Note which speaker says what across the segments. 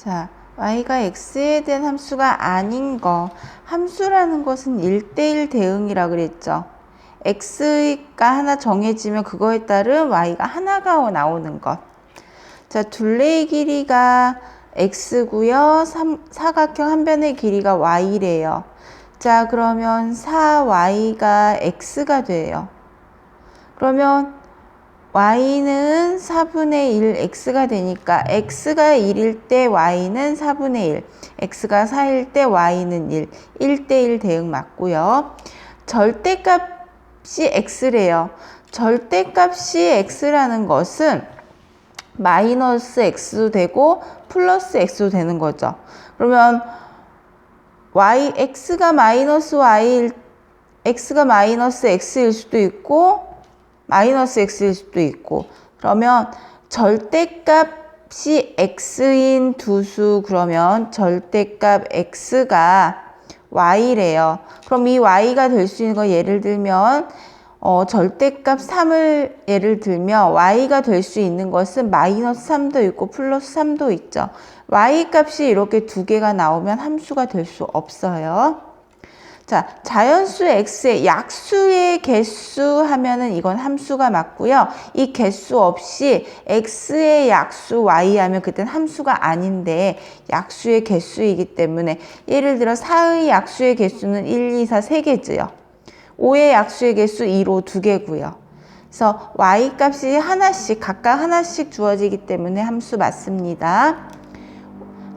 Speaker 1: 자, y가 x에 대한 함수가 아닌 거. 함수라는 것은 1대1 대응이라 그랬죠. x가 하나 정해지면 그거에 따른 y가 하나가 나오는 것. 자, 둘레의 길이가 x고요. 삼, 사각형 한 변의 길이가 y래요. 자, 그러면 4y가 x가 돼요. 그러면 y는 4분의 1 x가 되니까 x가 1일 때 y는 4분의 1, x가 4일 때 y는 1, 1대1 대응 맞고요. 절대값이 x래요. 절대값이 x라는 것은 마이너스 x도 되고 플러스 x도 되는 거죠. 그러면 y x가 마이너스 y일 x가 마이너스 x일 수도 있고 마이너스 x일 수도 있고 그러면 절대값이 x인 두 수 그러면 절대값 x가 y래요. 그럼 이 y가 될 수 있는 거 예를 들면 어, 절대값 3을 예를 들면 y가 될 수 있는 것은 마이너스 3도 있고 플러스 3도 있죠. y 값이 이렇게 두 개가 나오면 함수가 될 수 없어요. 자, 자연수 x의 약수의 개수 하면은 이건 함수가 맞고요. 이 개수 없이 x의 약수 y 하면 그땐 함수가 아닌데 약수의 개수이기 때문에 예를 들어 4의 약수의 개수는 1, 2, 4, 3개지요. 5의 약수의 개수 2로 2개고요. 그래서 y 값이 하나씩 각각 하나씩 주어지기 때문에 함수 맞습니다.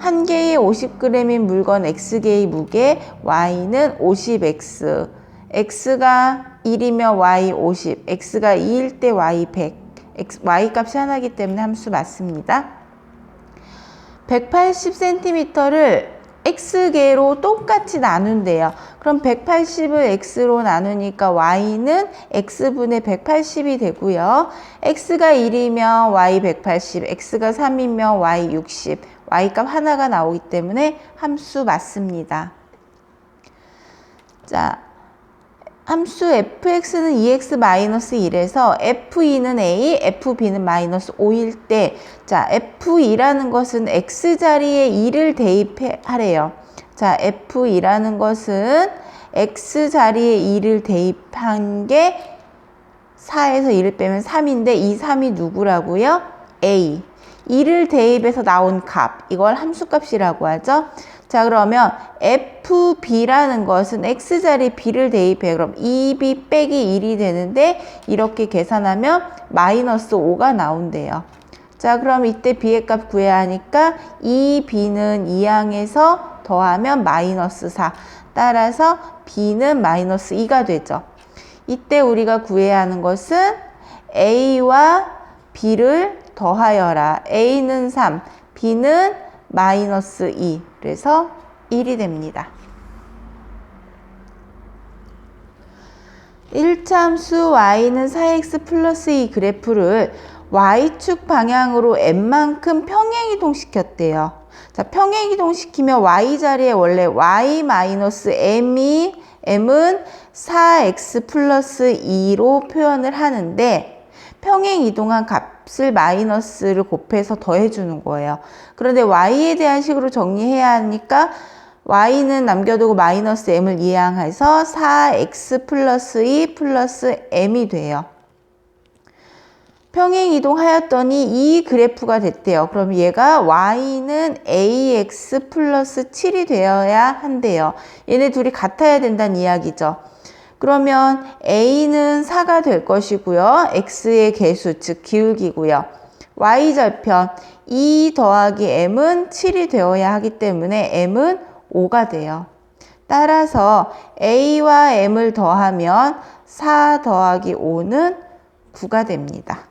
Speaker 1: 한 개의 50g인 물건 x개의 무게 y는 50x x가 1이면 y 50 x가 2일 때 y 100 x, y 값이 하나이기 때문에 함수 맞습니다. 180cm를 x개로 똑같이 나눈대요. 그럼 180을 x로 나누니까 y는 x분의 180이 되고요. x가 1이면 y 180, x가 3이면 y 60, y값 하나가 나오기 때문에 함수 맞습니다. 자, 함수 fx는 2x-1에서 f2는 a, fb는 마이너스 5일 때, 자, f2라는 것은 x자리에 2를 대입하래요. 자, f2라는 것은 x자리에 2를 대입한 게 4에서 1을 빼면 3인데 이 3이 누구라고요? a. 2를 대입해서 나온 값, 이걸 함수값이라고 하죠. 자, 그러면 FB라는 것은 X자리 B를 대입해. 그럼 2B 빼기 1이 되는데, 이렇게 계산하면 마이너스 5가 나온대요. 자, 그럼 이때 B의 값 구해야 하니까 2B는 2항에서 더하면 마이너스 4. 따라서 B는 마이너스 2가 되죠. 이때 우리가 구해야 하는 것은 A와 B를 더하여라. A는 3, B는 마이너스 2. 그래서 1이 됩니다. 1참수 y는 4x 플러스 2 그래프를 y축 방향으로 n만큼 평행이동 시켰대요. 자, 평행이동 시키면 y 자리에 원래 y 마이너스 m이 m은 4x 플러스 2로 표현을 하는데 평행 이동한 값을 마이너스를 곱해서 더해주는 거예요. 그런데 y에 대한 식으로 정리해야 하니까 y는 남겨두고 마이너스 m을 이항해서 4x 플러스 2 플러스 m이 돼요. 평행 이동하였더니 이 그래프가 됐대요. 그럼 얘가 y는 ax 플러스 7이 되어야 한대요. 얘네 둘이 같아야 된다는 이야기죠. 그러면 a는 4가 될 것이고요. x의 개수, 즉 기울기고요. y절편 2 더하기 m은 7이 되어야 하기 때문에 m은 5가 돼요. 따라서 a와 m을 더하면 4 더하기 5는 9가 됩니다.